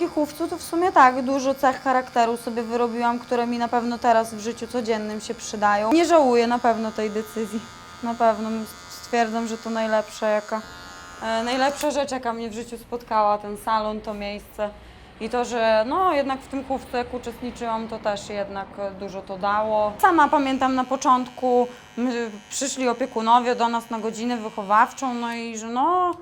dzięki chówcu to w sumie tak, dużo cech charakteru sobie wyrobiłam, które mi na pewno teraz w życiu codziennym się przydają. Nie żałuję na pewno tej decyzji. Na pewno stwierdzam, że to najlepsza jaka, e, najlepsza rzecz, jaka mnie w życiu spotkała, ten salon, to miejsce. I to, że no jednak w tym chówcu jak uczestniczyłam, to też jednak e, dużo to dało. Sama pamiętam na początku, przyszli opiekunowie do nas na godzinę wychowawczą, no i że no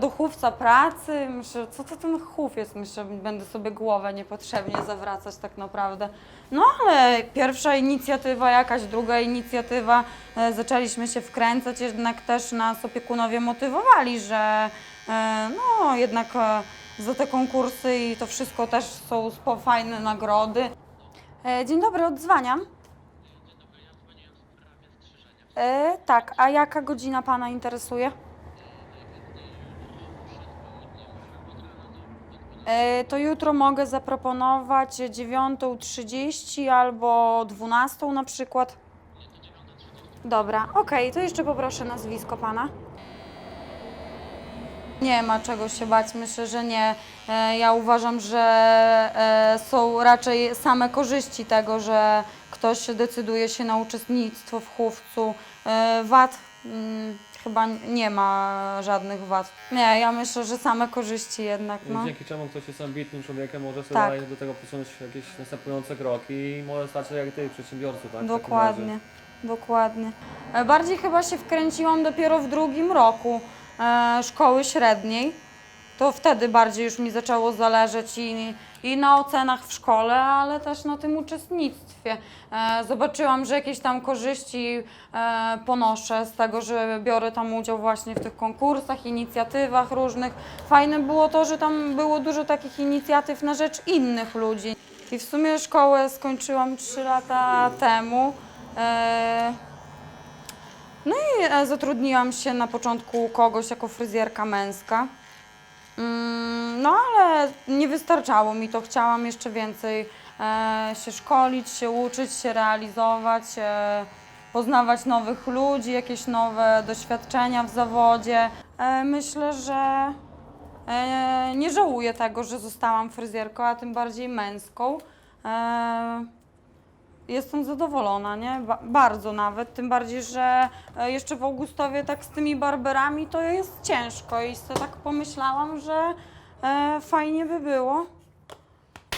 do chówca pracy, myślę, co to ten chów jest, myślę, będę sobie głowę niepotrzebnie zawracać tak naprawdę. No ale pierwsza inicjatywa jakaś, druga inicjatywa, e, zaczęliśmy się wkręcać, jednak też nas opiekunowie motywowali, że e, no jednak e, za te konkursy i to wszystko też są fajne nagrody. Dzień dobry, odzwaniam. Tak, a jaka godzina Pana interesuje? To jutro mogę zaproponować 9.30 albo 12.00 na przykład. Dobra, okej, to jeszcze poproszę nazwisko Pana. Nie ma czego się bać, myślę, że nie. E, Ja uważam, że e, są raczej same korzyści tego, że ktoś decyduje się na uczestnictwo w chówcu. E, mm, chyba nie ma żadnych wad. Nie, ja myślę, że same korzyści jednak. No. Dzięki czemu ktoś jest ambitnym człowiekiem, może sobie Tak. dalej do tego posunąć jakieś następujące kroki i może stać się jak ty, przedsiębiorcy, tak? W takim Dokładnie, razie. dokładnie. E, Bardziej chyba się wkręciłam dopiero w drugim roku e, szkoły średniej. To wtedy bardziej już mi zaczęło zależeć i, i na ocenach w szkole, ale też na tym uczestnictwie. E, zobaczyłam, że jakieś tam korzyści e, ponoszę z tego, że biorę tam udział właśnie w tych konkursach, inicjatywach różnych. Fajne było to, że tam było dużo takich inicjatyw na rzecz innych ludzi. I w sumie szkołę skończyłam 3 lata temu. E, No i e, zatrudniłam się na początku kogoś jako fryzjerka męska. Mm, No ale nie wystarczało mi to. Chciałam jeszcze więcej e, się szkolić, się uczyć, się realizować, e, poznawać nowych ludzi, jakieś nowe doświadczenia w zawodzie. E, Myślę, że e, nie żałuję tego, że zostałam fryzjerką, a tym bardziej męską. E, Jestem zadowolona, nie? Ba- bardzo nawet, tym bardziej, że e, jeszcze w Augustowie tak z tymi barberami to jest ciężko i sobie tak pomyślałam, że e, fajnie by było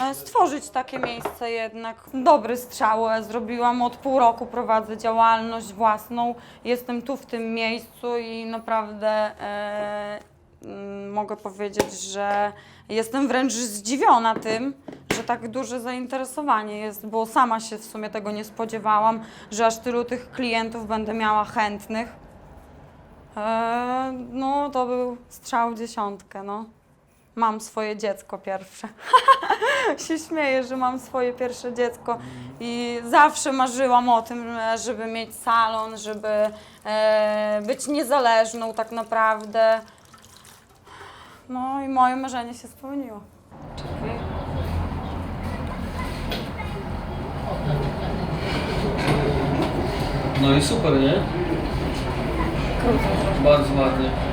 e, stworzyć takie miejsce jednak. Dobry strzał e, zrobiłam, od pół roku prowadzę działalność własną, jestem tu w tym miejscu i naprawdę e, mogę powiedzieć, że jestem wręcz zdziwiona tym, że tak duże zainteresowanie jest, bo sama się w sumie tego nie spodziewałam, że aż tylu tych klientów będę miała chętnych. E, no, to był strzał w dziesiątkę, no. Mam swoje dziecko pierwsze. się śmieję, że mam swoje pierwsze dziecko i zawsze marzyłam o tym, żeby mieć salon, żeby e, być niezależną tak naprawdę. No i moje marzenie się spełniło. No i super, nie? Bardzo ładnie.